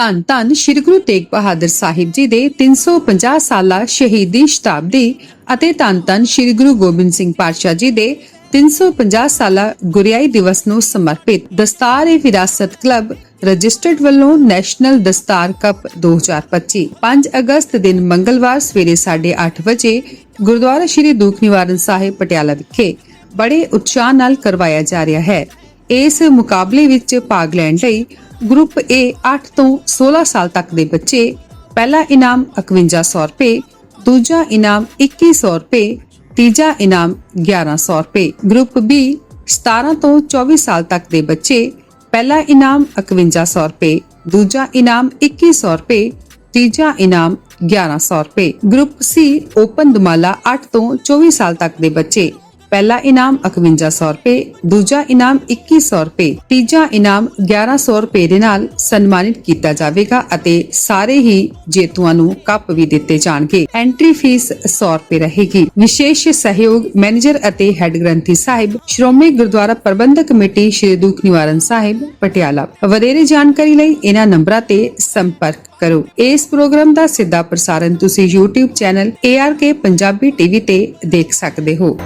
ਧੰਨ ਧੰਨ ਸ੍ਰੀ ਗੁਰੂ ਤੇਗ ਬਹਾਦਰ ਸਾਹਿਬ ਜੀ ਦੇ 350 ਸਾਲਾ ਸ਼ਹੀਦੀ ਸ਼ਤਾਬਦੀ ਅਤੇ ਧੰਨ ਧੰਨ ਸ੍ਰੀ ਗੁਰੂ ਗੋਬਿੰਦ ਸਿੰਘ ਪਾਤਸ਼ਾਹ ਜੀ ਦੇ 350 ਸਾਲਾ ਗੁਰਿਆਈ ਦਿਵਸ ਨੂੰ ਸਮਰਪਿਤ ਦਸਤਾਰ-ਏ ਵਿਰਾਸਤ ਕਲੱਬ ਰਜਿਸਟਰਡ ਵੱਲੋਂ ਨੈਸ਼ਨਲ ਦਸਤਾਰ ਕੱਪ 2025 5 ਅਗਸਤ ਦਿਨ ਮੰਗਲਵਾਰ ਸਵੇਰੇ 8:30 ਵਜੇ ਗੁਰਦੁਆਰਾ ਸ੍ਰੀ ਦੁੱਖ ਨਿਵਾਰਨ ਸਾਹਿਬ ਪਟਿਆਲਾ ਵਿਖੇ ਬੜੇ ਉਤਸ਼ਾਹ ਨਾਲ ਕਰਵਾਇਆ ਜਾ ਰਿਹਾ ਹੈ। ਇਸ ਮੁਕਾਬਲੇ ਵਿੱਚ ਭਾਗ ਲੈਣ ਲਈ ਗਰੁੱਪ A 8 ਤੋਂ 16 ਸਾਲ ਤੱਕ ਦੇ ਬੱਚੇ, ਪਹਿਲਾ ਇਨਾਮ 5100 ਰੁਪਏ, ਦੂਜਾ ਇਨਾਮ 2100 ਰੁਪਏ, ਤੀਜਾ ਇਨਾਮ 1100 ਰੁਪਏ। ਗਰੁੱਪ B 17 ਤੋਂ 24 ਸਾਲ ਤੱਕ ਦੇ ਬੱਚੇ, ਪਹਿਲਾ ਇਨਾਮ 5100 ਰੁਪਏ, ਦੂਜਾ ਇਨਾਮ 2100 ਰੁਪਏ, ਤੀਜਾ ਇਨਾਮ 1100 ਰੁਪਏ। ਗਰੁੱਪ ਸੀ ਓਪਨ ਦੁਮਾਲਾ 8 ਤੋਂ 24 ਸਾਲ ਤੱਕ ਦੇ ਬੱਚੇ ਪਹਿਲਾ ਇਨਾਮ 5100 ਰੁਪਏ, ਦੂਜਾ ਇਨਾਮ 2100 ਰੁਪਏ, ਤੀਜਾ ਇਨਾਮ 1100 ਰੁਪਏ ਦੇ ਨਾਲ ਸਨਮਾਨਿਤ ਕੀਤਾ ਜਾਵੇਗਾ ਅਤੇ ਸਾਰੇ ਹੀ ਜੇਤੂਆਂ ਨੂੰ ਕੱਪ ਵੀ ਦਿੱਤੇ ਜਾਣਗੇ। ਐਂਟਰੀ ਫੀਸ 100 ਰੁਪਏ ਰਹੇਗੀ। ਵਿਸ਼ੇਸ਼ ਸਹਿਯੋਗ ਮੈਨੇਜਰ ਅਤੇ ਹੈੱਡ ਗ੍ਰੰਥੀ ਸਾਹਿਬ, ਸ਼੍ਰੋਮਣੀ ਗੁਰਦੁਆਰਾ ਪ੍ਰਬੰਧਕ ਕਮੇਟੀ ਸ਼੍ਰੀ ਦੁਖ ਨਿਵਾਰਨ ਸਾਹਿਬ, ਪਟਿਆਲਾ। ਵਧੇਰੇ ਜਾਣਕਾਰੀ ਲਈ ਇਹਨਾਂ ਨੰਬਰਾਂ ਤੇ ਸੰਪਰਕ ਕਰੋ। ਇਸ ਪ੍ਰੋਗਰਾਮ ਦਾ ਸਿੱਧਾ ਪ੍ਰਸਾਰਣ ਤੁਸੀਂ YouTube channel ARK Punjabi TV ਤੇ ਦੇਖ ਸਕਦੇ ਹੋ।